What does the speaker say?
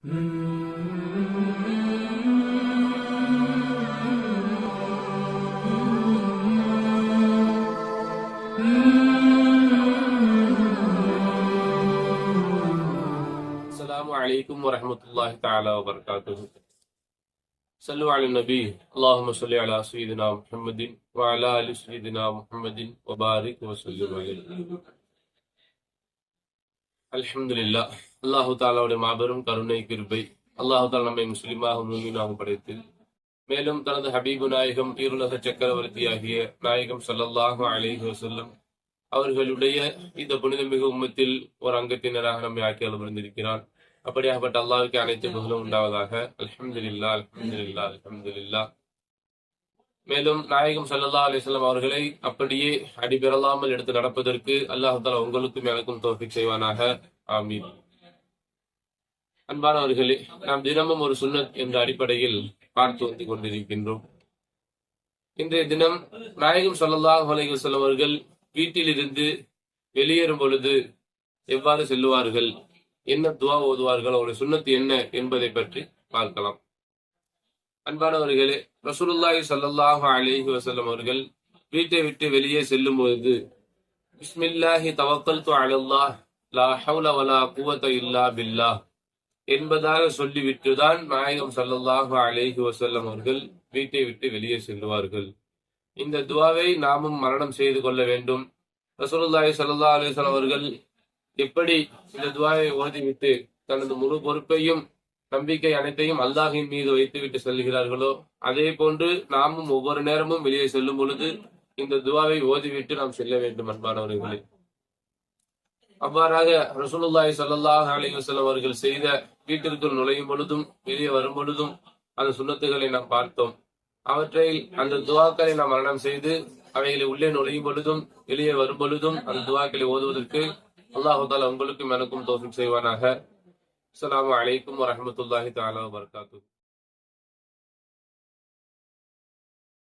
السلام عليكم ورحمة الله تعالى وبركاته. صلوا على النبي. اللهم صل على سيدنا محمد وعلى آل سيدنا محمد وبارك وسلم عليه. الحمد لله. அல்லாஹு தாலாவுடைய மாபெரும் கருணை கிருபை. அல்லாஹு தாலா நம்மை முஸ்லிமாக மூமினாக படைத்து. மேலும் தனது ஹபீபு நாயகம் ஈருலக சக்கரவர்த்தியாகிய நாயகம் ஸல்லல்லாஹு அலிஹி வசல்லம் அவர்களுடைய இந்த புனிதமிகு உம்மத்தில் ஒரு அங்கத்தினராக நம்மை ஆக்கி அமர்ந்திருக்கிறான். அப்படியாகப்பட்ட அல்லாவுக்கு அனைத்து புகழும் உண்டாவதாக. அலமதுல்லா அலமதுல்லா அலமதுல்லா மேலும் நாயகம் சல்லல்லா அலிஸ்லாம் அவர்களை அப்படியே அடிபெறலாமல் எடுத்து நடப்பதற்கு அல்லாஹால உங்களுக்கும் எனக்கும் தோஃபிக் செய்வானாக. ஆமீன். அன்பானவர்களே நாம் தினமும் ஒரு சுண்ணத் என்ற அடிப்படையில் பார்த்து வந்து கொண்டிருக்கின்றோம். இன்றைய தினம் நாயகம் ஸல்லல்லாஹு அலைஹி செல்லவர்கள் வீட்டிலிருந்து வெளியேறும் பொழுது எவ்வாறு செல்லுவார்கள் என்ன துவா ஓதுவார்கள் அவருடைய சுண்ணத்து என்ன என்பதை பற்றி பார்க்கலாம். அன்பானவர்களே ரசூலுல்லாஹி ஸல்லல்லாஹு அலைஹி வசல்லம் அவர்கள் வீட்டை விட்டு வெளியே செல்லும் பொழுது பிஸ்மில்லாஹி தவக்கல்து அலல்லாஹ் லா ஹவுல வலா குவத்த இல்லா பில்லாஹ் என்பதாக சொல்லிவிட்டுதான் நாயகம் சல்லல்லாஹு அலேஹி வசல்லம் அவர்கள் வீட்டை விட்டு வெளியே செல்வார்கள் இந்த துவாவை நாமும் மரணம் செய்து கொள்ள வேண்டும். ரசூலுல்லாஹி சல்லா அலைஹி அவர்கள் எப்படி இந்த துவாவை ஓதிவிட்டு தனது முழு பொறுப்பையும் நம்பிக்கை அனைத்தையும் அல்லாஹின் மீது வைத்துவிட்டு செல்கிறார்களோ அதே போன்று நாமும் ஒவ்வொரு நேரமும் வெளியே செல்லும் பொழுது இந்த துவாவை ஓதிவிட்டு நாம் செல்ல வேண்டும் அன்பானவர்களே. அவ்வாறாக ரசூலுல்லாய் சல்லாஹ் அலிவசல் அவர்கள் செய்த வீட்டிற்குள் நுழையும் பொழுதும் வெளியே வரும் பொழுதும் அந்த சுண்ணத்துகளை நாம் பார்த்தோம். அவற்றை அந்த துவாக்களை நாம் மரணம் செய்து அவைகளை உள்ளே நுழையும் பொழுதும் வெளியே வரும் பொழுதும் அந்த துவாக்களை ஓதுவதற்கு அல்லாஹு தாலா உங்களுக்கும் எனக்கும் தோஃபிக் செய்வானாக. அஸ்லாம் அலைக்கும் வரமத்துல்லாஹி தாலா வர்காத்து